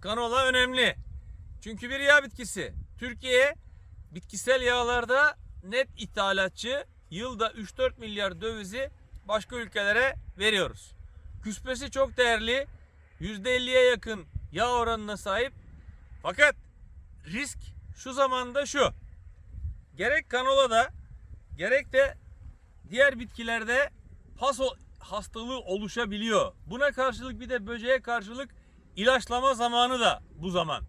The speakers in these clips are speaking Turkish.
kanola önemli. Çünkü bir yağ bitkisi. Türkiye bitkisel yağlarda net ithalatçı. Yılda 3-4 milyar dövizi başka ülkelere veriyoruz. Küspesi çok değerli. %50'ye yakın yağ oranına sahip. Fakat risk şu zamanda şu. Gerek kanolada gerek de diğer bitkilerde paso hastalığı oluşabiliyor. Buna karşılık bir de böceğe karşılık ilaçlama zamanı da bu zaman.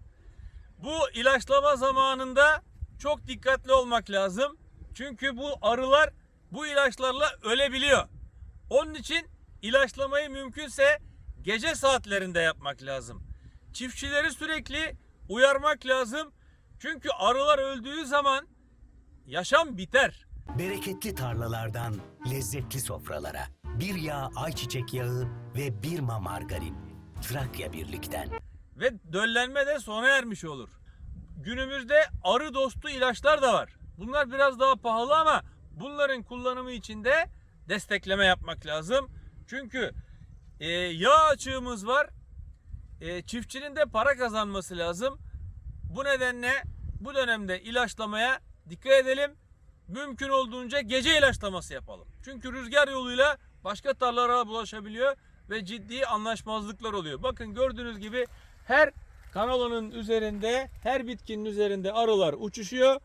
Bu ilaçlama zamanında çok dikkatli olmak lazım. Çünkü bu arılar bu ilaçlarla ölebiliyor. Onun için ilaçlamayı mümkünse gece saatlerinde yapmak lazım. Çiftçileri sürekli uyarmak lazım. Çünkü arılar öldüğü zaman yaşam biter. Bereketli tarlalardan lezzetli sofralara. Bir yağ ayçiçek yağı ve bir ma margarin. Trakya birlikten. ve döllenme de sona ermiş olur. Günümüzde arı dostu ilaçlar da var. Bunlar biraz daha pahalı ama bunların kullanımı için de destekleme yapmak lazım. Çünkü e, yağ açığımız var. E, çiftçinin de para kazanması lazım. Bu nedenle bu dönemde ilaçlamaya dikkat edelim. Mümkün olduğunca gece ilaçlaması yapalım. Çünkü rüzgar yoluyla başka tarlalara bulaşabiliyor ve ciddi anlaşmazlıklar oluyor. Bakın gördüğünüz gibi her kanolanın üzerinde, her bitkinin üzerinde arılar uçuşuyor.